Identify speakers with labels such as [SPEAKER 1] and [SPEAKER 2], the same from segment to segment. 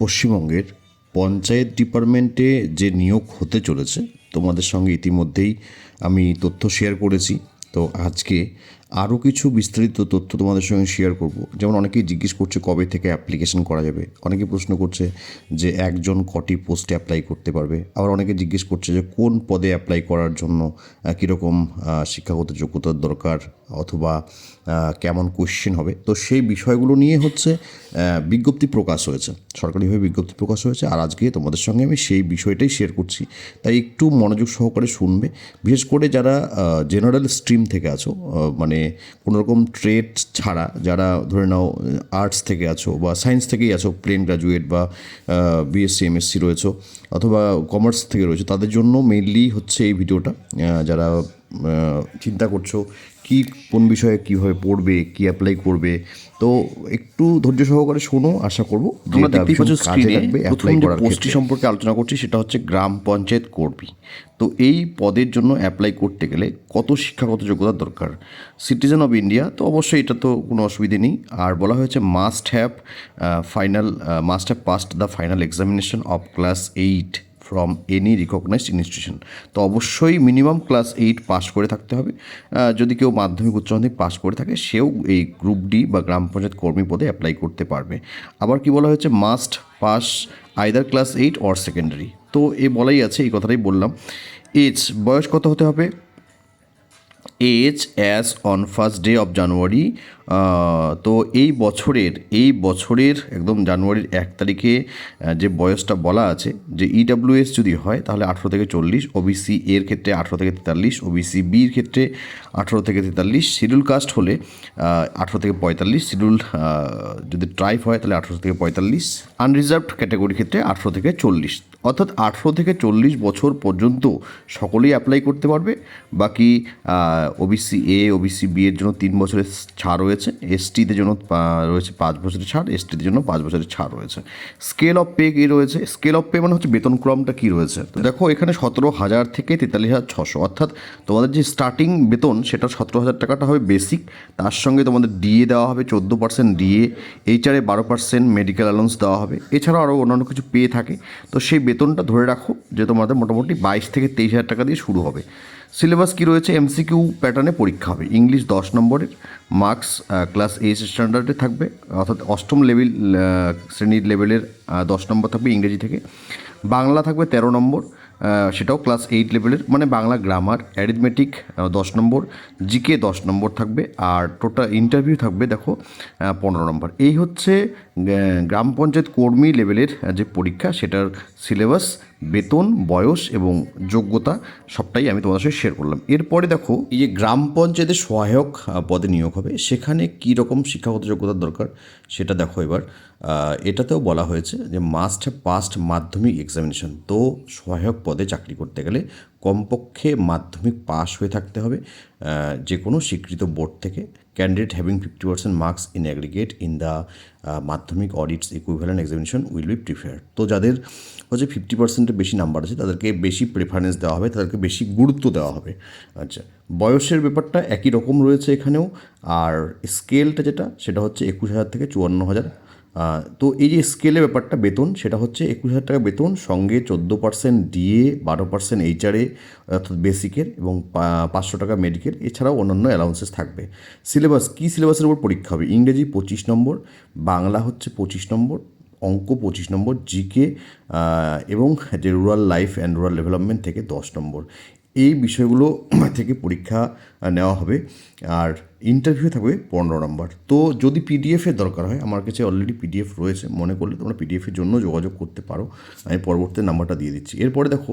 [SPEAKER 1] পশ্চিমবঙ্গের পঞ্চায়েত ডিপার্টমেন্টে যে নিয়োগ হতে চলেছে, তোমাদের সঙ্গে ইতিমধ্যেই আমি তথ্য শেয়ার করেছি। তো আজকে আরও কিছু বিস্তারিত তথ্য তোমাদের সঙ্গে শেয়ার করব। যেমন অনেকেই জিজ্ঞেস করছে কবে থেকে অ্যাপ্লিকেশন করা যাবে। অনেকে প্রশ্ন করছে যে একজন কটি পোস্টে অ্যাপ্লাই করতে পারবে। আবার অনেকে জিজ্ঞেস করছে যে কোন পদে অ্যাপ্লাই করার জন্য কীরকম শিক্ষাগত যোগ্যতার দরকার অথবা কেমন কোশ্চেন হবে। তো সেই বিষয়গুলো নিয়ে হচ্ছে বিজ্ঞপ্তি প্রকাশ হয়েছে। সরকারিভাবে বিজ্ঞপ্তি প্রকাশ হয়েছে। আর আজকে তোমাদের সঙ্গে আমি সেই বিষয়টাই শেয়ার করছি। তাই একটু মনোযোগ সহকারে শুনবে। বিশেষ করে যারা জেনারেল স্ট্রিম থেকে আছো আহ, মানে কোনোরকম ট্রেড ছাড়া যারা ধরে নাও আর্টস থেকে আছো বা সায়েন্স থেকেই আছো প্লেন গ্রাজুয়েট বা বিএসসি এমএসসি রয়েছো অথবা কমার্স থেকে রয়েছে, তাদের জন্য মেনলি হচ্ছে এই ভিডিওটা যারা চিন্তা করছ কি কোন বিষয়ে কীভাবে পড়বে কি অ্যাপ্লাই করবে? তো একটু ধৈর্য সহকারে শোনো আশা করব যে
[SPEAKER 2] দেখতেই পাচ্ছ স্ক্রিনে প্রথম যে পোস্টটি
[SPEAKER 1] সম্পর্কে আলোচনা করছি সেটা হচ্ছে গ্রাম পঞ্চায়েত কর্মী। তো এই পদের জন্য অ্যাপ্লাই করতে গেলে কত শিক্ষাগত যোগ্যতার দরকার? সিটিজেন অফ ইন্ডিয়া তো অবশ্যই এটা তো কোনো অসুবিধে নেই। আর বলা হয়েছে must have final must have passed the final examination of class eight from any recognised institution তো অবশ্যই মিনিমাম ক্লাস এইট পাস করে থাকতে হবে। যদি কেউ মাধ্যমিক, উচ্চ মাধ্যমিক পাস করে থাকে, সেও এই গ্রুপ ডি বা গ্রাম পঞ্চায়েত কর্মী পদে অ্যাপ্লাই করতে পারবে। আবার কি বলা হয়েছে? Must pass either class eight or secondary তো এ বলাই আছে, এই কথাটাই বললাম। এজ বয়স কত হতে হবে? Age as on first day of January তো এই বছরের এই বছরের একদম জানুয়ারির এক তারিখে যে বয়সটা বলা আছে, যে ইডাব্লিউএস যদি হয়, তাহলে আঠেরো থেকে চল্লিশ ওবিসি এর ক্ষেত্রে আঠেরো থেকে তেতাল্লিশ ওবিসি বির ক্ষেত্রে আঠেরো থেকে তেতাল্লিশ শিডিউল কাস্ট হলে আঠেরো থেকে পঁয়তাল্লিশ শিডিউল যদি ট্রাইব হয়, তাহলে আঠেরো থেকে পঁয়তাল্লিশ আনরিজার্ভড ক্যাটাগরির ক্ষেত্রে আঠেরো থেকে চল্লিশ। অর্থাৎ আঠেরো থেকে চল্লিশ বছর পর্যন্ত সকলেই অ্যাপ্লাই করতে পারবে। বাকি ওবিসি এ ওবিসি বি এর জন্য তিন বছরের ছাড় এসটিদের জন্য রয়েছে পাঁচ বছরের ছাড় এসটিদের জন্য পাঁচ বছরের ছাড় রয়েছে। স্কেল অফ পে কী রয়েছে? স্কেল অফ পে মানে হচ্ছে বেতনক্রমটা কী রয়েছে? তো দেখো, এখানে সতেরো হাজার থেকে তেতাল্লিশ হাজার ছশো, অর্থাৎ তোমাদের যে স্টার্টিং বেতন, সেটা সতেরো হাজার টাকাটা হবে বেসিক তার সঙ্গে তোমাদের ডিএ দেওয়া হবে, চোদ্দ পার্সেন্ট ডিএ এইচআরে বারো পার্সেন্ট মেডিকেল অ্যালাউন্স দেওয়া হবে। এছাড়াও আরও অন্যান্য কিছু পেয়ে থাকে। তো সেই বেতনটা ধরে রাখো যে তোমাদের মোটামুটি বাইশ থেকে তেইশ হাজার টাকা দিয়ে শুরু হবে। সিলেবাস কী রয়েছে? এমসিকিউ প্যাটার্নে পরীক্ষা হবে। ইংলিশ দশ নম্বরের মার্কস ক্লাস এইচ স্ট্যান্ডার্ডে থাকবে, অর্থাৎ অষ্টম লেভেল শ্রেণির লেভেলের দশ নম্বর থাকবে ইংরেজি থেকে। বাংলা থাকবে তেরো নম্বর সেটাও ক্লাস এইট লেভেলের মানে বাংলা গ্রামার অ্যারিথমেটিক দশ নম্বর জিকে দশ নম্বর থাকবে, আর টোটাল ইন্টারভিউ থাকবে, দেখো পনেরো নম্বর। এই হচ্ছে গ্রাম পঞ্চায়েত কর্মী লেভেলের যে পরীক্ষা, সেটার সিলেবাস বেতন, বয়স এবং যোগ্যতা সবটাই আমি তোমাদের সাথে শেয়ার করলাম। এরপরে দেখো, এই যে গ্রাম পঞ্চায়েতের সহায়ক পদে নিয়োগ হবে, সেখানে কী রকম শিক্ষাগত যোগ্যতার দরকার সেটা দেখো এবার। এটাতেও বলা হয়েছে যে মাস্ট পাস্ট মাধ্যমিক এক্সামিনেশন তো সহায়ক পদে চাকরি করতে গেলে কমপক্ষে মাধ্যমিক পাস হয়ে থাকতে হবে যে কোনো স্বীকৃত বোর্ড থেকে। Candidate having fifty percent marks in aggregate in the Madhyamik or its equivalent examination will be prefer তো যাদের হচ্ছে ফিফটি পার্সেন্টের বেশি নাম্বার আছে, তাদেরকে বেশি প্রেফারেন্স দেওয়া হবে, তাদেরকে বেশি গুরুত্ব দেওয়া হবে। আচ্ছা বয়সের ব্যাপারটা একই রকম রয়েছে এখানেও, আর স্কেলটা যেটা, সেটা হচ্ছে একুশ হাজার থেকে চুয়ান্ন হাজার। তো এই যে স্কেলের ব্যাপারটা বেতন, সেটা হচ্ছে একুশ হাজার টাকা বেতন, সঙ্গে চোদ্দ পার্সেন্ট ডিএ বারো পার্সেন্ট এইচআরএ অর্থাৎ বেসিকের এবং পাঁচশো টাকা মেডিকেল এছাড়াও অন্যান্য অ্যালাউন্সেস থাকবে। সিলেবাস কী সিলেবাসের উপর পরীক্ষা হবে? ইংরেজি পঁচিশ নম্বর, বাংলা হচ্ছে পঁচিশ নম্বর, অঙ্ক পঁচিশ নম্বর জিকে এবং যে rural life and rural development থেকে দশ নম্বর। এই বিষয়গুলো থেকে পরীক্ষা নেওয়া হবে। আর ইন্টারভিউ থাকবে পনেরো নম্বর। তো যদি পিডিএফের দরকার হয়, আমার কাছে অলরেডি পিডিএফ রয়েছে, মনে করলে তোমরা পিডিএফের জন্য যোগাযোগ করতে পারো। আমি পরবর্তী নাম্বারটা দিয়ে দিচ্ছি। এরপরে দেখো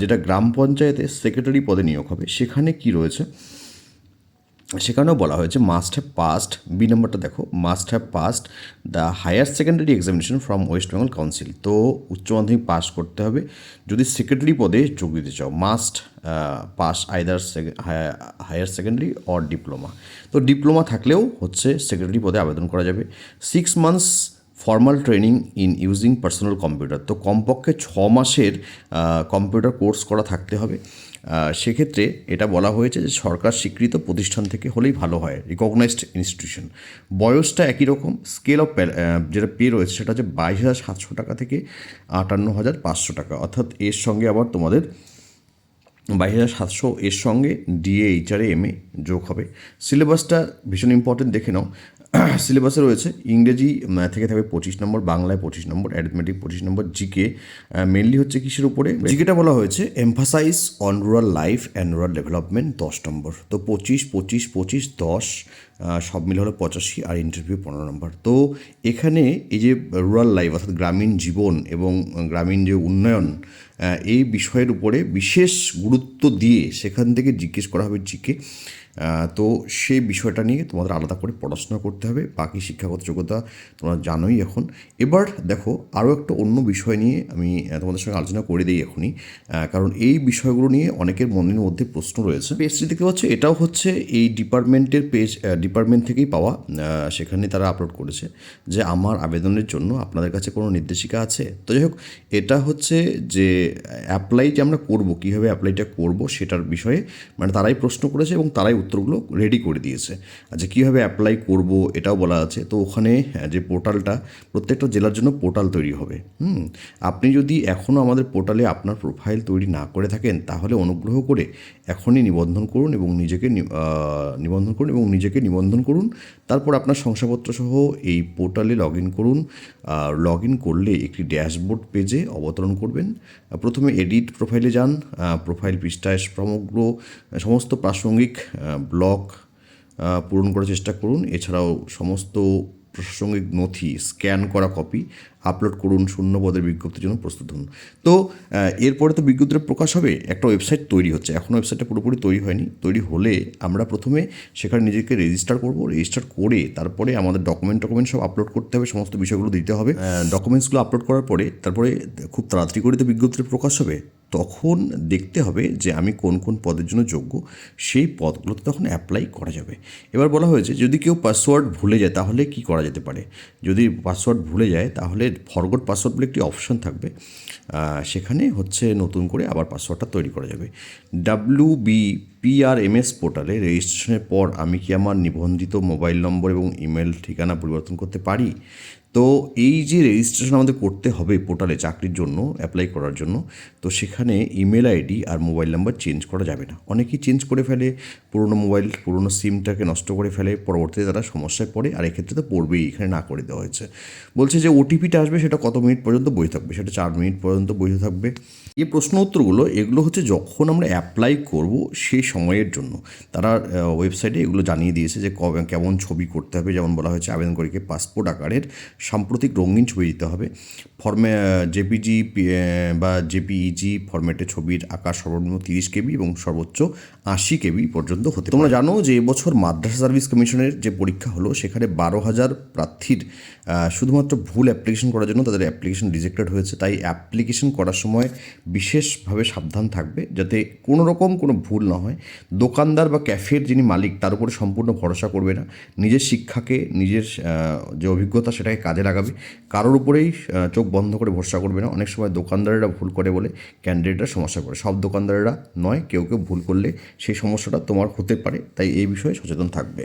[SPEAKER 1] যেটা গ্রাম পঞ্চায়েতে সেক্রেটারি পদে নিয়োগ হবে, সেখানে কি রয়েছে? সেখানেও বলা হয়েছে মাস্ট হ্যাভ পাস্ট বি নম্বরটা দেখো must have passed the higher secondary examination from West Bengal council তো উচ্চ মাধ্যমিক পাস করতে হবে। যদি সেক্রেটারি পদে যোগ দিতে চাও must pass either higher secondary or diploma তো ডিপ্লোমা থাকলেও হচ্ছে সেক্রেটারি পদে আবেদন করা যাবে। Six months formal training in using personal computer তো কমপক্ষে ছ মাসের কম্পিউটার কোর্স করা থাকতে হবে। সেক্ষেত্রে এটা বলা হয়েছে যে সরকার স্বীকৃত প্রতিষ্ঠান থেকে হলেই ভালো হয় রিকগনাইজড ইনস্টিটিউশন বয়সটা একই রকম স্কেল অফ যেটা পে রয়েছে সেটা হচ্ছে বাইশ হাজার সাতশো টাকা থেকে আটান্ন হাজার পাঁচশো টাকা। অর্থাৎ এর সঙ্গে আবার তোমাদের বাইশ হাজার সাতশো, এর সঙ্গে ডিএ এইচআরএ এম এ যোগ হবে। সিলেবাসটা ভীষণ ইম্পর্টেন্ট দেখে নাও। সিলেবাসে রয়েছে ইংরেজি থেকে থাকবে পঁচিশ নম্বর বাংলায় পঁচিশ নম্বর অ্যারিথমেটিক পঁচিশ নম্বর জিকে মেনলি হচ্ছে কিসের উপরে? জিকেটা বলা হয়েছে emphasise on rural life and rural development দশ নম্বর। তো পঁচিশ পঁচিশ পঁচিশ দশ সব মিলে হলো পঁচাশি আর ইন্টারভিউ পনেরো নম্বর। তো এখানে এই যে রুরাল লাইফ অর্থাৎ গ্রামীণ জীবন এবং গ্রামীণ যে উন্নয়ন এই বিষয়ের উপরে বিশেষ গুরুত্ব দিয়ে সেখান থেকে জিজ্ঞেস করা হবে জিকে তো সেই বিষয়টা নিয়ে তোমাদের আলাদা করে পড়াশোনা করতে হবে। বাকি শিক্ষাগত যোগ্যতা তোমরা জানোই এখন। এবার দেখো, আরও একটা অন্য বিষয় নিয়ে আমি তোমাদের সঙ্গে আলোচনা করে দিই এখনই। কারণ এই বিষয়গুলো নিয়ে অনেকের মনের মধ্যে প্রশ্ন রয়েছে। পেজটি দেখতে পাচ্ছ, এটাও হচ্ছে এই ডিপার্টমেন্টের পেজ ডিপার্টমেন্ট থেকেই পাওয়া সেখানে তারা আপলোড করেছে যে আমার আবেদনের জন্য আপনাদের কাছে কোনো নির্দেশিকা আছে। তো যাই হোক, এটা হচ্ছে যে অ্যাপ্লাই যে আমরা করব, কীভাবে অ্যাপ্লাইটা করব সেটার বিষয়ে মানে তারাই প্রশ্ন করেছে এবং তারাই উত্তরগুলো রেডি করে দিয়েছে। আচ্ছা কীভাবে অ্যাপ্লাই করব এটাও বলা আছে। তো ওখানে আহ, যে পোর্টালটা প্রত্যেকটা জেলার জন্য পোর্টাল তৈরি হবে। হুম আপনি যদি এখনও আমাদের পোর্টালে আপনার প্রোফাইল তৈরি না করে থাকেন তাহলে অনুগ্রহ করে এখনই নিবন্ধন করুন এবং নিজেকে নিবন্ধন করুন এবং নিজেকে নিবন্ধন করুন। তারপর আপনার শংসাপত্র সহ এই পোর্টালে লগ ইন করুন। লগ ইন করলে একটি ড্যাশবোর্ড পেজে অবতরণ করবেন। প্রথমে এডিট প্রোফাইলে যান প্রোফাইল পৃষ্ঠায় সমগ্র, সমস্ত প্রাসঙ্গিক ব্লক পূরণ করার চেষ্টা করুন। এছাড়াও সমস্ত প্রাসঙ্গিক নথি স্ক্যান করা কপি আপলোড করুন শূন্য পদের বিজ্ঞপ্তির জন্য প্রস্তুত হন তো এরপরে তো বিজ্ঞপ্তিটা প্রকাশ হবে, একটা ওয়েবসাইট তৈরি হচ্ছে। এখন ওয়েবসাইটটা পুরোপুরি তৈরি হয়নি। তৈরি হলে আমরা প্রথমে সেখানে নিজেকে রেজিস্টার করব। রেজিস্টার করে তারপরে আমাদের ডকুমেন্ট টকুমেন্ট সব আপলোড করতে হবে, সমস্ত বিষয়গুলো দিতে হবে। ডকুমেন্টসগুলো আপলোড করার পরে, তারপরে খুব তাড়াতাড়ি করে তো বিজ্ঞপ্তিটা প্রকাশ হবে। তখন দেখতে হবে যে আমি কোন কোন পদের জন্য যোগ্য, সেই পদগুলোতে তখন অ্যাপ্লাই করা যাবে। এবার বলা হয়েছে, যদি কেউ পাসওয়ার্ড ভুলে যায় তাহলে কি করা যেতে পারে? যদি পাসওয়ার্ড ভুলে যায় তাহলে ফরগট পাসওয়ার্ড বলে একটি অপশন থাকবে সেখানে হচ্ছে নতুন করে আবার পাসওয়ার্ডটা তৈরি করা যাবে। ডাব্লিউ বি পিআরএমএস পোর্টালে রেজিস্ট্রেশনের পর আমি কি আমার নিবন্ধিত মোবাইল নম্বর এবং ইমেল ঠিকানা পরিবর্তন করতে পারি? তো এই যে রেজিস্ট্রেশন আমাদের করতে হবে পোর্টালে চাকরির জন্য অ্যাপ্লাই করার জন্য, তো সেখানে ইমেল আইডি আর মোবাইল নাম্বার চেঞ্জ করা যাবে না। অনেকেই চেঞ্জ করে ফেলে, পুরনো মোবাইল পুরনো সিমটাকে নষ্ট করে ফেলে, পরবর্তীতে তারা সমস্যায় পড়ে, আর এক্ষেত্রে তো পড়বেই, এখানে না করে দেওয়া হয়েছে। বলছে যে ওটিপিটা আসবে, সেটা কত মিনিট পর্যন্ত বই থাকবে? সেটা চার মিনিট পর্যন্ত বই থাকবে। এই প্রশ্ন উত্তরগুলো এগুলো হচ্ছে যখন আমরা অ্যাপ্লাই করব সেই সময়ের জন্য। তারা ওয়েবসাইটে এগুলো জানিয়ে দিয়েছে যে কবে কেমন ছবি করতে হবে। যেমন বলা হয়েছে আবেদনকারীকে পাসপোর্ট আকারের সাম্প্রতিক রঙিন ছবি দিতে হবে। ফর্মে জেপিজি বা জেপিইজি ফরম্যাটে ছবির আকার সর্বনিম্ন তিরিশ কেবি এবং সর্বোচ্চ আশি কেবি পর্যন্ত হতে তোমরা জানো যে এবছর মাদ্রাসা সার্ভিস কমিশনের যে পরীক্ষা হলো, সেখানে বারো হাজার প্রার্থীর শুধুমাত্র ভুল অ্যাপ্লিকেশন করার জন্য তাদের অ্যাপ্লিকেশন রিজেক্টেড হয়েছে। তাই অ্যাপ্লিকেশন করার সময় বিশেষভাবে সাবধান থাকবে যাতে কোনো রকম কোনো ভুল না হয়। দোকানদার বা ক্যাফের যিনি মালিক, তার উপরে সম্পূর্ণ ভরসা করবে না। নিজের শিক্ষাকে, নিজের যে অভিজ্ঞতা সেটাকে কাজে লাগাবে। কারোর উপরেই চোখ বন্ধ করে ভরসা করবে না। অনেক সময় দোকানদারেরা ভুল করে বলে, ক্যান্ডিডেটরা সমস্যা করে। সব দোকানদারেরা নয়, কেউ কেউ ভুল করলে সেই সমস্যাটা তোমার হতে পারে। তাই এই বিষয়ে সচেতন থাকবে।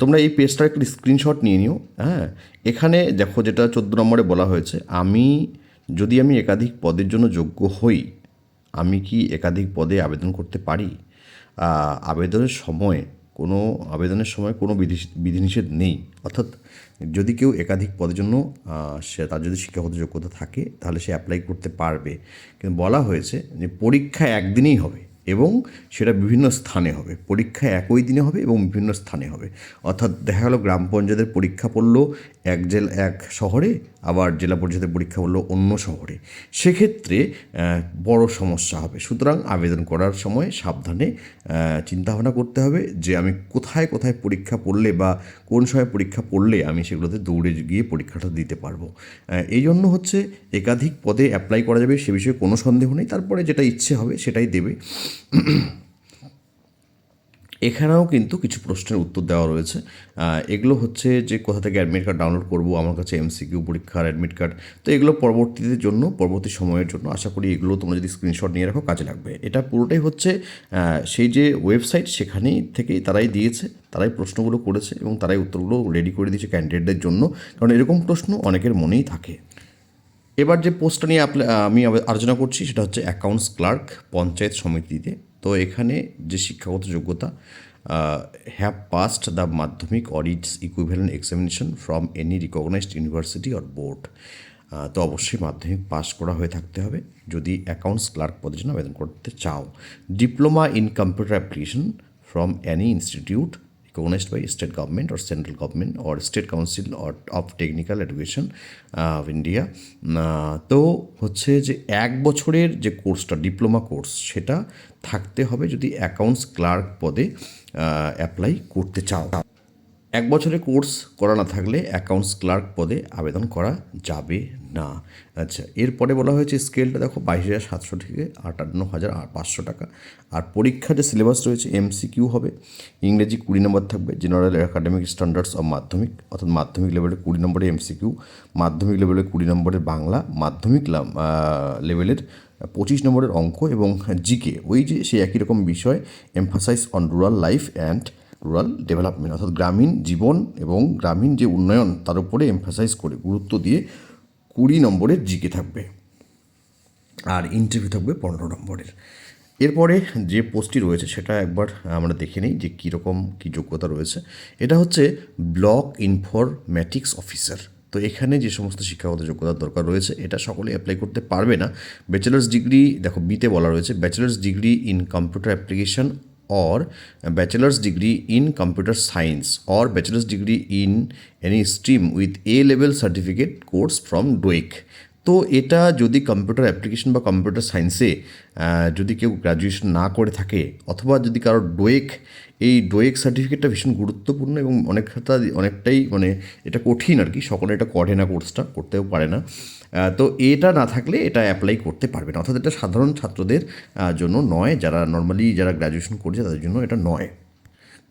[SPEAKER 1] তোমরা এই পেজটার একটি স্ক্রিনশট নিয়ে নিও। হ্যাঁ এখানে দেখো যেটা চোদ্দ নম্বরে বলা হয়েছে, আমি যদি আমি একাধিক পদের জন্য যোগ্য হই, আমি কি একাধিক পদে আবেদন করতে পারি? আবেদনের সময় কোনো, আবেদনের সময় কোনো বিধি বিধিনিষেধ নেই। অর্থাৎ যদি কেউ একাধিক পদের জন্য সে, তার যদি শিক্ষাগত যোগ্যতা থাকে, তাহলে সে অ্যাপ্লাই করতে পারবে। কিন্তু বলা হয়েছে যে পরীক্ষা একদিনেই হবে এবং সেটা বিভিন্ন স্থানে হবে। পরীক্ষা একই দিনে হবে এবং বিভিন্ন স্থানে হবে। অর্থাৎ দেখা গেলো, গ্রাম পঞ্চায়েতের পরীক্ষা পড়ল এক জেলা, এক শহরে আবার জেলা পরিষদের পরীক্ষা হলো অন্য শহরে। সেক্ষেত্রে বড় সমস্যা হবে। সুতরাং আবেদন করার সময় সাবধানে চিন্তাভাবনা করতে হবে যে আমি কোথায় কোথায় পরীক্ষা পড়লে বা কোন সময় পরীক্ষা পড়লে আমি সেগুলোতে দৌড়ে গিয়ে পরীক্ষাটা দিতে পারব। এই জন্য হচ্ছে একাধিক পদে অ্যাপ্লাই করা যাবে, সে বিষয়ে কোনো সন্দেহ নেই। তারপরে যেটা ইচ্ছে হবে সেটাই দেবে। এখানেও কিন্তু কিছু প্রশ্নের উত্তর দেওয়া রয়েছে। এগুলো হচ্ছে যে কোথা থেকে অ্যাডমিট কার্ড ডাউনলোড করব, আমার কাছে এমসিকিউ পরীক্ষার অ্যাডমিট কার্ড তো এগুলো পরবর্তীতে জন্য, পরবর্তী সময়ের জন্য আশা করি এগুলো তোমরা যদি স্ক্রিনশট নিয়ে রাখো, কাজে লাগবে। এটা পুরোটাই হচ্ছে সেই যে ওয়েবসাইট সেখানেই থেকেই তারাই দিয়েছে, তারাই প্রশ্নগুলো করেছে এবং তারাই উত্তরগুলো রেডি করে দিয়েছে ক্যান্ডিডেটদের জন্য। কারণ এরকম প্রশ্ন অনেকের মনেই থাকে। এবার যে পোস্টটা নিয়ে আমি আলোচনা করছি, সেটা হচ্ছে অ্যাকাউন্টস ক্লার্ক পঞ্চায়েত সমিতিতে। তো এখানে যে শিক্ষাগত যোগ্যতা have passed the Madhyamik or its equivalent examination from any recognised university or board তো অবশ্যই মাধ্যমিক পাশ করা হয়ে থাকতে হবে। যদি অ্যাকাউন্টস ক্লার্ক পদের জন্য আবেদন করতে চাও। Diploma in computer application from any institute recognized by state government or central government or state council or of technical education uh, of India তো হচ্ছে যে এক বছরের যে কোর্সটা ডিপ্লোমা কোর্স সেটা থাকতে হবে যদি অ্যাকাউন্টস ক্লার্ক পদে অ্যাপ্লাই করতে চাও এক বছরের কোর্স করা না থাকলে অ্যাকাউন্টস ক্লার্ক পদে আবেদন করা যাবে না। আচ্ছা এরপরে বলা হয়েছে স্কেলটা দেখো বাইশ হাজার সাতশো থেকে আটান্ন হাজার পাঁচশো টাকা। আর পরীক্ষার যে সিলেবাস রয়েছে এমসিকিউ হবে। ইংরেজি কুড়ি নম্বর থাকবে জেনারেল একাডেমিক স্ট্যান্ডার্ডস অফ মাধ্যমিক, অর্থাৎ মাধ্যমিক লেভেলের কুড়ি নম্বরের এমসিকিউ মাধ্যমিক লেভেলের কুড়ি নম্বরের বাংলা, মাধ্যমিক লেভেলের পঁচিশ নম্বরের অঙ্ক এবং জিকে ওই যে সেই একই রকম বিষয় emphasise on rural life and rural development অর্থাৎ গ্রামীণ জীবন এবং গ্রামীণ যে উন্নয়ন, তার উপরে এমফাসাইজ করে, গুরুত্ব দিয়ে কুড়ি নম্বরের জিকে থাকবে আর ইন্টারভিউ থাকবে পনেরো নম্বরের। এরপরে যে পোস্টটি রয়েছে, সেটা একবার আমরা দেখে নিই যে কীরকম কী যোগ্যতা রয়েছে। এটা হচ্ছে ব্লক ইনফরম্যাটিক্স অফিসার। তো এখানে যে সমস্ত শিক্ষাগত যোগ্যতার দরকার রয়েছে, এটা সকলে অ্যাপ্লাই করতে পারবে না। ব্যাচেলার্স ডিগ্রি দেখো বিতে বলা রয়েছে bachelor's degree in computer application or a bachelor's degree in computer science or bachelor's degree in any stream with A level certificate course from DOEC তো এটা যদি কম্পিউটার অ্যাপ্লিকেশন বা কম্পিউটার সায়েন্সে যদি কেউ গ্র্যাজুয়েশন না করে থাকে অথবা যদি কারোর ডোয়েক এই ডোয়েক সার্টিফিকেটটা ভীষণ গুরুত্বপূর্ণ এবং অনেকটা, অনেকটাই মানে এটা কঠিন আর কি। সকলে এটা করে না কোর্সটা, করতেও পারে না। তো এটা না থাকলে এটা অ্যাপ্লাই করতে পারবে না। অর্থাৎ এটা সাধারণ ছাত্রদের জন্য নয়। যারা নর্মালি যারা গ্র্যাজুয়েশন করছে তাদের জন্য এটা নয়।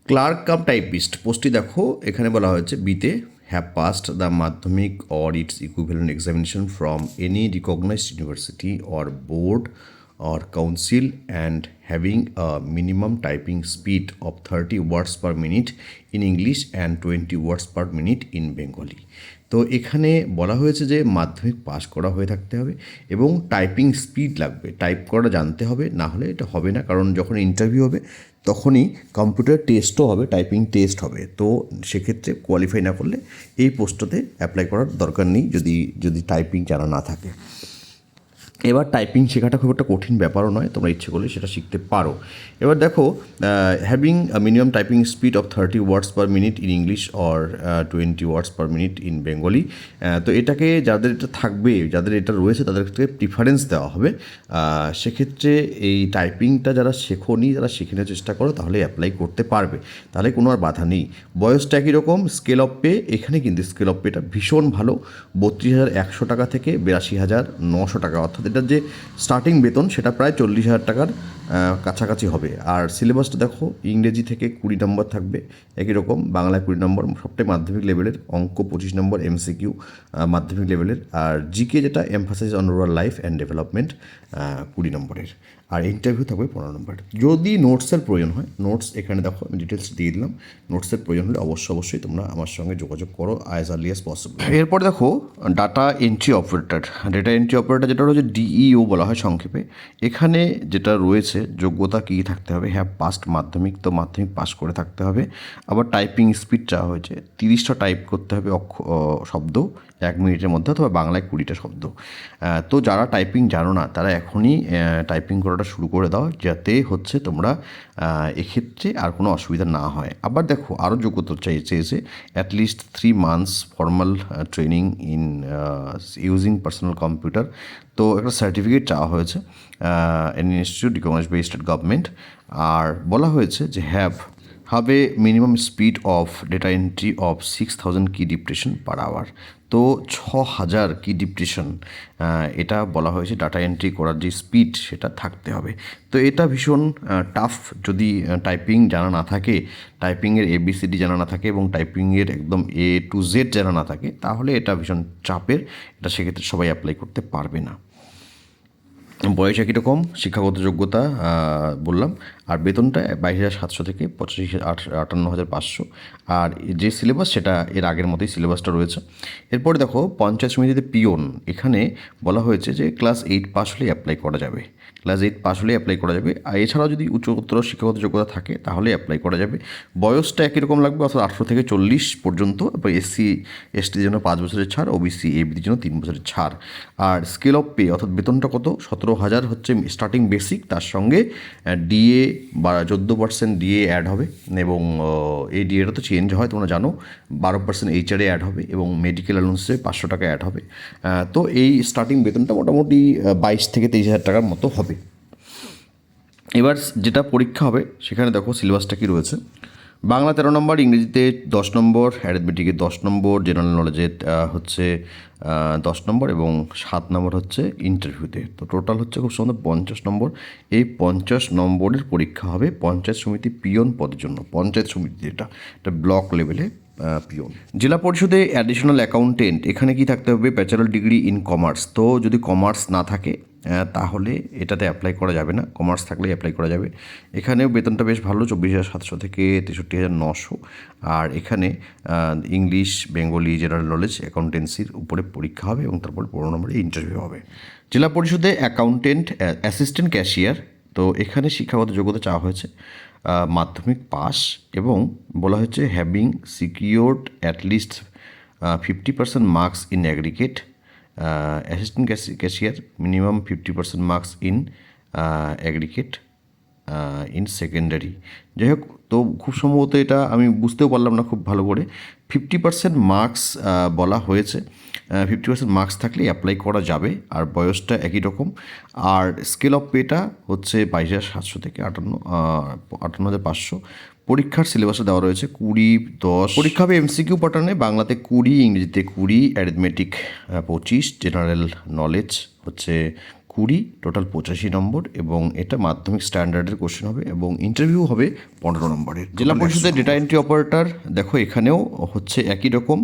[SPEAKER 1] ক্লার্ক কাম টাইপিস্ট পোস্টটি দেখো। এখানে বলা হয়েছে বিতে have passed the Madhyamik or its equivalent examination from any recognised university or board or council and having a minimum typing speed of 30 words per minute in English and 20 words per minute in Bengali. তো এখানে বলা হয়েছে যে মাধ্যমিক pass করা হয়ে থাকতে হবে এবং টাইপিং স্পিড লাগবে। টাইপ করা জানতে হবে, না হলে এটা হবে না। কারণ যখন ইন্টারভিউ হবে, তখনই কম্পিউটার টেস্টও হবে টাইপিং টেস্ট হবে। তো সেক্ষেত্রে কোয়ালিফাই না করলে এই পোস্টটাতে অ্যাপ্লাই করার দরকার নেই যদি যদি টাইপিং জানা না থাকে। এবার টাইপিং শেখাটা খুব একটা কঠিন ব্যাপারও নয়, তোমরা ইচ্ছে করলে সেটা শিখতে পারো। এবার দেখো having minimum typing speed of thirty words per minute in English or twenty words per minute in Bengali তো এটাকে যাদের এটা থাকবে, যাদের এটা রয়েছে তাদেরকে প্রিফারেন্স দেওয়া হবে। সেক্ষেত্রে এই টাইপিংটা যারা শেখোনি, যারা শিখে নেওয়ার চেষ্টা করো তাহলে অ্যাপ্লাই করতে পারবে। তাহলে কোনো আর বাধা নেই। বয়সটা একই রকম স্কেল অফ পে এখানে কিন্তু স্কেল অফ পেটা ভীষণ ভালো। বত্রিশ হাজার একশো টাকা থেকে বিরাশি হাজার নশো টাকা, অর্থাৎ এটার যে স্টার্টিং বেতন, সেটা প্রায় চল্লিশ হাজার টাকার কাছাকাছি হবে। আর সিলেবাসটা দেখো, ইংরেজি থেকে কুড়ি নম্বর থাকবে। একই রকম, বাংলায় কুড়ি নম্বর, সবটাই মাধ্যমিক লেভেলের অঙ্ক পঁচিশ নম্বর এমসিকিউ মাধ্যমিক লেভেলের আর জিকে যেটা emphasise on rural life and development কুড়ি নম্বরের। আর ইন্টারভিউ থাকবে পনেরো নম্বর। যদি নোটসের প্রয়োজন হয় নোটস এখানে দেখো, আমি ডিটেলস দিয়ে দিলাম। নোটসের প্রয়োজন হলে অবশ্যই অবশ্যই তোমরা আমার সঙ্গে যোগাযোগ করো অ্যাজ আর্লি অ্যাজ পসিবল এরপর দেখো data entry operator data entry operator যেটা হচ্ছে ডিইও বলা হয় সংক্ষেপে। এখানে যেটা রয়েছে, যোগ্যতা কী থাকতে হবে? হ্যাঁ পাস্ট মাধ্যমিক তো মাধ্যমিক পাস করে থাকতে হবে। আবার টাইপিং স্পিড চাওয়া হয়েছে, তিরিশটা টাইপ করতে হবে অক্ষ শব্দ, এক মিনিটের মধ্যে অথবা বাংলায় কুড়িটা শব্দ। তো যারা টাইপিং জানো না, তারা এখনই টাইপিং করাটা শুরু করে দাও যাতে হচ্ছে তোমরা এক্ষেত্রে আর কোনো অসুবিধা না হয়। আবার দেখো আরও যোগ্যতা চাই চেয়েছে at least three months formal training in using personal computer তো একটা সার্টিফিকেট চাওয়া হয়েছে ইনস্টিটিউট রিকগনাইজ বাই গভর্নমেন্ট আর বলা হয়েছে যে হ্যাভ হবে minimum speed of data entry of six thousand key depression per hour তো ছ হাজার কি ডিপ্রেশন এটা বলা হয়েছে ডাটা এন্ট্রি করার যে স্পিড সেটা থাকতে হবে। তো এটা ভীষণ টাফ যদি টাইপিং জানা না থাকে টাইপিংয়ের এবিসিডি জানা না থাকে এবং টাইপিংয়ের একদম এ টু জেড জানা না থাকে, তাহলে এটা ভীষণ চাপের, এটা সেক্ষেত্রে সবাই অ্যাপ্লাই করতে পারবে না। বয়স একই রকম, শিক্ষাগত যোগ্যতা বললাম। আর বেতনটা বাইশ হাজার সাতশো থেকে পঁচাশি আট আটান্ন হাজার পাঁচশো। আর যে সিলেবাস সেটা এর আগের মতোই সিলেবাসটা রয়েছে। এরপরে দেখো, পঞ্চায়েত সমিতিতে পিওন। এখানে বলা হয়েছে যে ক্লাস এইট পাস হলে অ্যাপ্লাই করা যাবে। ক্লাস এইট পাস হলে অ্যাপ্লাই করা যাবে। আর এছাড়াও যদি উচ্চতর শিক্ষাগত যোগ্যতা থাকে তাহলে অ্যাপ্লাই করা যাবে। বয়সটা একই রকম লাগবে, অর্থাৎ আঠেরো থেকে চল্লিশ পর্যন্ত। এবং এসসি এসটির জন্য পাঁচ বছরের ছাড় ওবিসি এবির জন্য তিন বছরের ছাড়। আর স্কেল অফ পে অর্থাৎ বেতনটা কত? সতেরো হাজার হচ্ছে স্টার্টিং বেসিক তার সঙ্গে ডিএ বা চোদ্দ পার্সেন্ট ডিএ অ্যাড হবে এবং এই ডিএটা তো চেঞ্জ হয়, তোমরা জানো। বারো পার্সেন্ট এইচআরে অ্যাড হবে এবং মেডিকেল অ্যালাউন্সে পাঁচশো টাকা অ্যাড হবে। তো এই স্টার্টিং বেতনটা মোটামুটি বাইশ থেকে তেইশ হাজার টাকার মতো হবে। এবার যেটা পরীক্ষা হবে, সেখানে দেখো সিলেবাসটা কী রয়েছে। বাংলা তেরো নম্বর, ইংরেজিতে দশ নম্বর অ্যারিথমেটিকে দশ নম্বর জেনারেল নলেজে হচ্ছে দশ নম্বর এবং সাত নম্বর হচ্ছে ইন্টারভিউতে তো টোটাল হচ্ছে খুব সুন্দর পঞ্চাশ নম্বর। এই পঞ্চাশ নম্বরের পরীক্ষা হবে পঞ্চায়েত সমিতি পিয়ন পদের জন্য। পঞ্চায়েত সমিতি যেটা, এটা ব্লক লেভেলে পিওন জেলা পরিষদে অ্যাডিশনাল অ্যাকাউন্টেন্ট এখানে কি থাকতে হবে? ব্যাচেলার ডিগ্রি ইন কমার্স তো যদি কমার্স না থাকে তাহলে এটাতে অ্যাপ্লাই করা যাবে না। কমার্স থাকলে অ্যাপ্লাই করা যাবে। এখানেও বেতনটা বেশ ভালো, চব্বিশ হাজার সাতশো থেকে তেষট্টি হাজার নশো। আর এখানে ইংলিশ, বেঙ্গলি জেনারেল নলেজ অ্যাকাউন্টেন্সির উপরে পরীক্ষা হবে এবং তারপর পনেরো নম্বরে ইন্টারভিউ হবে। জেলা পরিষদে অ্যাকাউন্টেন্ট অ্যাসিস্ট্যান্ট ক্যাশিয়ার তো এখানে শিক্ষাগত যোগ্যতা চাওয়া হয়েছে। মাধ্যমিক পাস এবং বলা হয়েছে having secured at least fifty percent marks in aggregate assistant cashier minimum fifty percent marks in aggregate in secondary যাই হোক, তো খুব সম্ভবত এটা আমি বুঝতেও পারলাম না খুব ভালো করে। ফিফটি পার্সেন্ট মার্কস বলা হয়েছে। ফিফটি পার্সেন্ট মার্কস থাকলে অ্যাপ্লাই করা যাবে, আর বয়সটা একই রকম। আর স্কেল অফ পেটা হচ্ছে বাইশ হাজার সাতশো থেকে আটান্ন আটান্ন হাজার পাঁচশো। পরীক্ষার সিলেবাসে দেওয়া রয়েছে কুড়ি, দশ। পরীক্ষা হবে এমসিকিউ প্যাটার্নে বাংলাতে কুড়ি, ইংরেজিতে কুড়ি অ্যারিথমেটিক পঁচিশ জেনারেল নলেজ হচ্ছে কুড়ি টোটাল পঁচাশি নম্বর এবং এটা মাধ্যমিক স্ট্যান্ডার্ডের কোশ্চেন হবে এবং ইন্টারভিউ হবে পনেরো নম্বরের। জেলা পরিষদের ডেটা এন্ট্রি অপারেটর দেখো এখানেও হচ্ছে একই রকম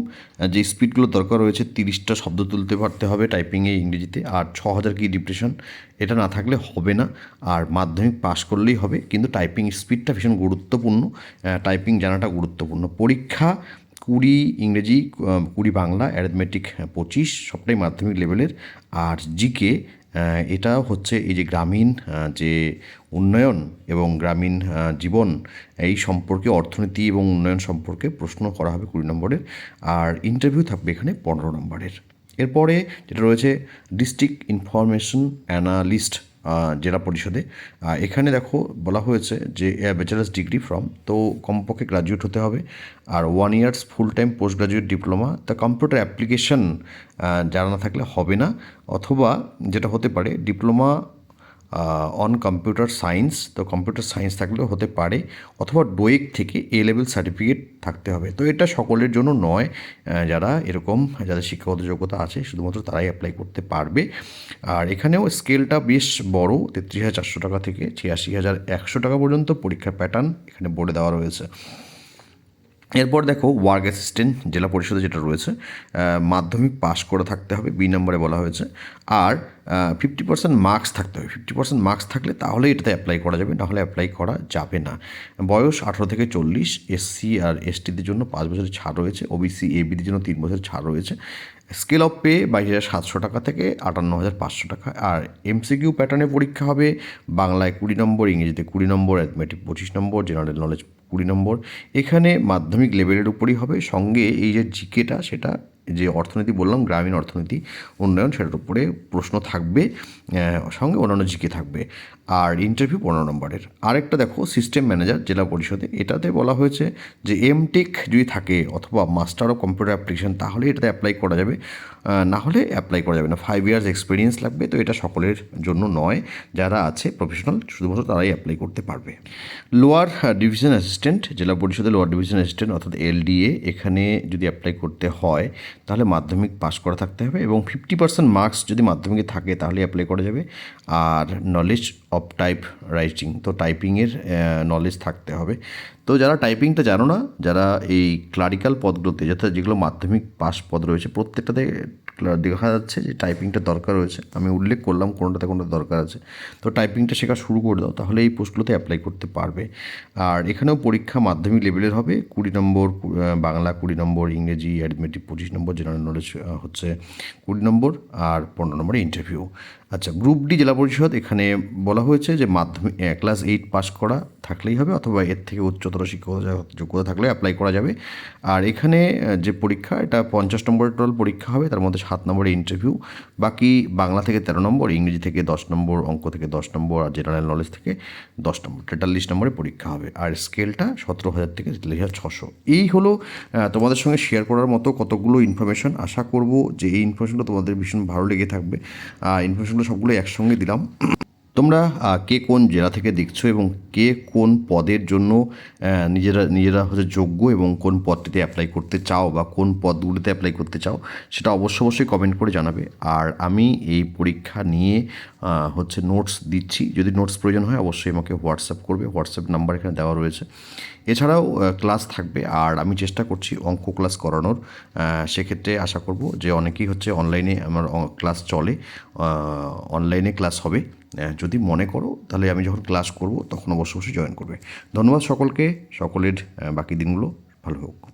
[SPEAKER 1] যে স্পিডগুলো দরকার রয়েছে তিরিশটা শব্দ তুলতে পারতে হবে টাইপিংয়ে ইংরেজিতে আর ছ হাজার কি ডিপ্রেশন এটা না থাকলে হবে না আর মাধ্যমিক পাস করলেই হবে কিন্তু টাইপিং স্পিডটা ভীষণ গুরুত্বপূর্ণ টাইপিং জানাটা গুরুত্বপূর্ণ। পরীক্ষা কুড়ি ইংরেজি কুড়ি বাংলা অ্যারিথমেটিক পঁচিশ সবটাই মাধ্যমিক লেভেলের আর জিকে এটা হচ্ছে এই যে গ্রামীণ যে উন্নয়ন এবং গ্রামীণ জীবন, এই সম্পর্কে অর্থনীতি এবং উন্নয়ন সম্পর্কে প্রশ্ন করা হবে কুড়ি নম্বরের। আর ইন্টারভিউ থাকবে এখানে পনেরো নম্বরের। এরপরে যেটা রয়েছে ডিস্ট্রিক্ট ইনফরমেশন অ্যানালিস্ট জেলা পরিষদে। এখানে দেখো বলা হয়েছে যে ব্যাচেলার্স ডিগ্রি ফ্রম, তো কমপক্ষে গ্রাজুয়েট হতে হবে। আর one years full time post graduate diploma তা কম্পিউটার অ্যাপ্লিকেশন জানা না থাকলে হবে না, অথবা যেটা হতে পারে ডিপ্লোমা অন কম্পিউটার সায়েন্স তো কম্পিউটার সায়েন্স থাকলেও হতে পারে, অথবা ডোয়েক থেকে এ লেভেল সার্টিফিকেট থাকতে হবে। তো এটা সকলের জন্য নয় যারা এরকম, যাদের শিক্ষাগত যোগ্যতা আছে, শুধুমাত্র তারাই অ্যাপ্লাই করতে পারবে। আর এখানেও স্কেলটা বেশ বড়, তেত্রিশ হাজার চারশো টাকা থেকে ছিয়াশি হাজার একশো টাকা পর্যন্ত পরীক্ষার প্যাটার্ন এখানে বোর্ডে দেওয়া রয়েছে। এরপর দেখো ওয়ার্ক অ্যাসিস্ট্যান্ট জেলা পরিষদে যেটা রয়েছে মাধ্যমিক পাস করে থাকতে হবে, বি নম্বরে বলা হয়েছে। আর ফিফটি পার্সেন্ট মার্কস থাকতে হবে। ফিফটি পার্সেন্ট মার্কস থাকলে তাহলে এটাতে অ্যাপ্লাই করা যাবে, নাহলে অ্যাপ্লাই করা যাবে না। বয়স আঠারো থেকে চল্লিশ এসসি আর এসটিদের জন্য পাঁচ বছরের ছাড় রয়েছে ওবিসি এবিদের জন্য তিন বছরের ছাড় রয়েছে। স্কেল অফ পে বাইশ হাজার সাতশো টাকা থেকে আটান্ন হাজার পাঁচশো টাকা। আর এমসিকিউ প্যাটার্নে পরীক্ষা হবে, বাংলায় কুড়ি নম্বর, ইংরেজিতে কুড়ি নম্বর অ্যাথমেটিক পঁচিশ নম্বর জেনারেল নলেজ কুড়ি নম্বর। এখানে মাধ্যমিক লেভেলের উপরই হবে। সঙ্গে এই যে জিকেটা, সেটা যে অর্থনীতি বললাম, গ্রামীণ অর্থনীতি উন্নয়ন, সেটার উপরে প্রশ্ন থাকবে। সঙ্গে অন্যান্য জিকে থাকবে। আর ইন্টারভিউ পনেরো নম্বরের। আরেকটা দেখো সিস্টেম ম্যানেজার জেলা পরিষদে। এটাতে বলা হয়েছে যে এমটেক যদি থাকে অথবা মাস্টার অফ কম্পিউটার অ্যাপ্লিকেশন তাহলে এটাতে অ্যাপ্লাই করা যাবে। না হলে অ্যাপ্লাই করা যাবে না। ফাইভ ইয়ার্স এক্সপিরিয়েন্স লাগবে, তো এটা সকলের জন্য নয়। যারা আছে প্রফেশনাল শুধুমাত্র তারাই অ্যাপ্লাই করতে পারবে। লোয়ার ডিভিশন অ্যাসিস্ট্যান্ট জেলা পরিষদের লোয়ার ডিভিশন অ্যাসিস্ট্যান্ট অর্থাৎ এলডিএ এখানে যদি অ্যাপ্লাই করতে হয়, তাহলে মাধ্যমিক পাস করা থাকতে হবে এবং ফিফটি পার্সেন্ট মার্কস যদি মাধ্যমিকে থাকে, তাহলে অ্যাপ্লাই করা যাবে। আর নলেজ অফ টাইপ রাইটিং তো টাইপিংয়ের নলেজ থাকতে হবে। তো যারা টাইপিংটা জানো না, যারা এই ক্লারিক্যাল পদগুলোতে, যথা যেগুলো মাধ্যমিক পাস পদ রয়েছে, প্রত্যেকটাতে দেখা যাচ্ছে যে টাইপিংটা দরকার রয়েছে। আমি উল্লেখ করলাম কোনটাতে কোনটা দরকার আছে। তো টাইপিংটা শেখা শুরু করে দাও, তাহলে এই পোস্টগুলোতে অ্যাপ্লাই করতে পারবে। আর এখানেও পরীক্ষা মাধ্যমিক লেভেলের হবে, কুড়ি নম্বর বাংলা কুড়ি নম্বর, ইংরেজি অ্যারিথমেটিক পঁচিশ নম্বর জেনারেল নলেজ হচ্ছে কুড়ি নম্বর আর পনেরো নম্বরে ইন্টারভিউ আচ্ছা গ্রুপ ডি জেলা পরিষদ এখানে বলা হয়েছে যে মাধ্যমিক ক্লাস এইট পাস করা থাকলেই হবে অথবা এর থেকে উচ্চতর শিক্ষকতা যোগ্যতা থাকলে অ্যাপ্লাই করা যাবে। আর এখানে যে পরীক্ষা, এটা পঞ্চাশ নম্বরের টোটাল পরীক্ষা হবে, তার মধ্যে সাত নম্বরে ইন্টারভিউ বাকি বাংলা থেকে তেরো নম্বর, ইংরেজি থেকে দশ নম্বর, অঙ্ক থেকে দশ নম্বর আর জেনারেল নলেজ থেকে দশ নম্বর, তেতাল্লিশ নম্বরে পরীক্ষা হবে। আর স্কেলটা সতেরো হাজার থেকে তেতাল্লিশ হাজার ছশো। এই হলো তোমাদের সঙ্গে শেয়ার করার মতো কতগুলো ইনফরমেশন আশা করব যে এই ইনফরমেশনগুলো তোমাদের ভীষণ ভালো লেগে থাকবে। ইনফরমেশনগুলো সবগুলো একসঙ্গে দিলাম। তোমরা কে কোন জেলা থেকে দেখছ এবং কে কোন পদের জন্য নিজেরা নিজেরা হচ্ছে যোগ্য এবং কোন পদটিতে অ্যাপ্লাই করতে চাও বা কোন পদগুলিতে অ্যাপ্লাই করতে চাও সেটা অবশ্য অবশ্যই কমেন্ট করে জানাবে। আর আমি এই পরীক্ষা নিয়ে হচ্ছে নোটস দিচ্ছি। যদি নোটস প্রয়োজন হয় অবশ্যই আমাকে হোয়াটসঅ্যাপ করবে। হোয়াটসঅ্যাপ নাম্বার এখানে দেওয়া রয়েছে। এছাড়াও ক্লাস থাকবে। আর আমি চেষ্টা করছি অঙ্ক ক্লাস করানোর। সেক্ষেত্রে আশা করব যে অনেকেই হচ্ছে অনলাইনে আমার ক্লাস চলে। অনলাইনে ক্লাস হবে। যদি মনে করো, তাহলে আমি যখন ক্লাস করব, তখন অবশ্য অবশ্যই জয়েন করবে। ধন্যবাদ সকলকে, সকলের বাকি দিনগুলো ভালো হোক।